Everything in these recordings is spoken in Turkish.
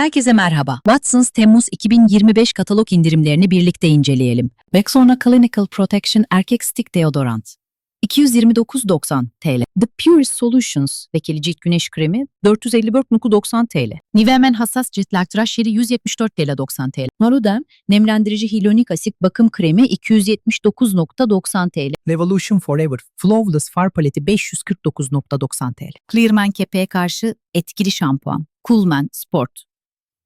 Herkese merhaba. Watsons Temmuz 2025 katalog indirimlerini birlikte inceleyelim. Rexona Clinical Protection Erkek Stick Deodorant 229.90 TL. The Purest Solutions Vekili Cilt Güneş Kremi 454.90 TL. Nivea Men Hassas Ciltler Tıraş Jeli 174 TL 90 TL. Marudem Nemlendirici Hyaluronik Asit Bakım Kremi 279.90 TL. Revolution Forever Flawless Far Paleti 549.90 TL. Clearman kepeğe karşı etkili şampuan. Coolman Sport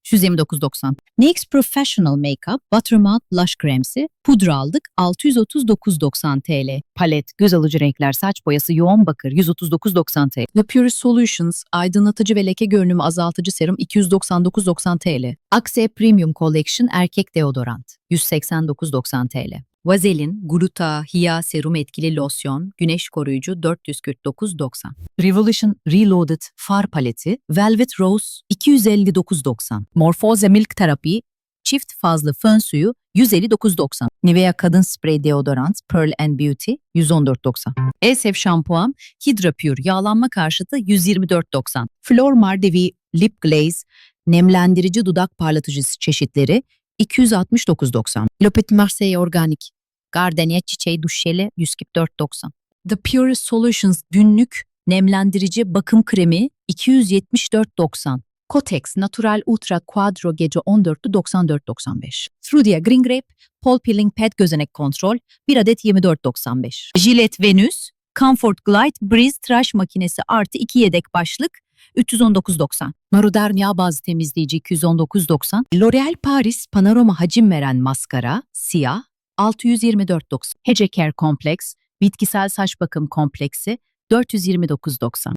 129.90. NYX Professional Makeup Buttermouth Blush Kremsi pudra aldık 639.90 TL. Palet, göz alıcı renkler, saç boyası, yoğun bakır 139.90 TL. The Purist Solutions aydınlatıcı ve leke görünümü azaltıcı serum 299.90 TL. Axe Premium Collection erkek deodorant 189.90 TL. Vazelin, Gluta, Hia serum etkili losyon, güneş koruyucu 449.90. Revolution Reloaded far paleti Velvet Rose 259.90. Morphoze Milk Terapi çift fazlı fön suyu 159.90. Nivea kadın sprey deodorant Pearl and Beauty 114.90. Elsef şampuan Hydra Pure yağlanma karşıtı 124.90. Flor Mardevi Lip Glaze nemlendirici dudak parlatıcısı çeşitleri 269.90. Lopet Marseille Organik Gardenia çiçeği duş jeli 144.90. The Purest Solutions günlük nemlendirici bakım kremi 274.90. Kotex Natural Ultra Quadro gece 14'lü 94.95. Trudia Green Grape Pol Peeling Pad gözenek kontrol 1 adet 24.95. Gillette Venus Comfort Glide Breeze tıraş makinesi artı 2 yedek başlık 319.90. Maruder yağ bazı temizleyici 219.90. L'Oreal Paris Panorama hacim veren maskara siyah 624.90. Hece Care Complex bitkisel saç bakım kompleksi 429.90.